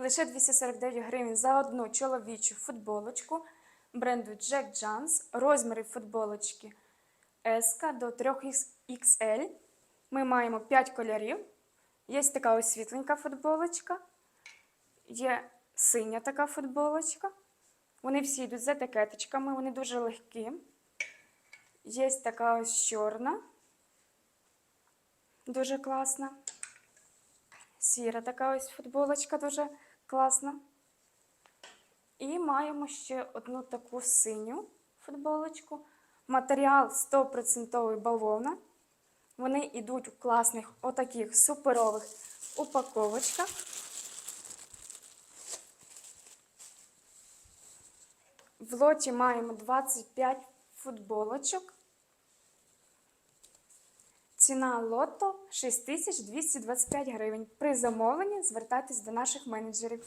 Лише 249 гривень за одну чоловічу футболочку бренду Jack Jones. Розміри футболочки S до 3XL. Ми маємо 5 кольорів. Є така ось світленька футболочка. Є синя така футболочка. Вони всі йдуть з етикеточками, вони дуже легкі. Є така ось чорна. Дуже класна. Сіра така ось футболочка дуже класна. І маємо ще одну таку синю футболочку. Матеріал 100% бавовна. Вони йдуть у класних отаких суперових упаковочках. В лоті маємо 25 футболочок. Ціна лото 6225 гривень. При замовленні звертайтесь до наших менеджерів.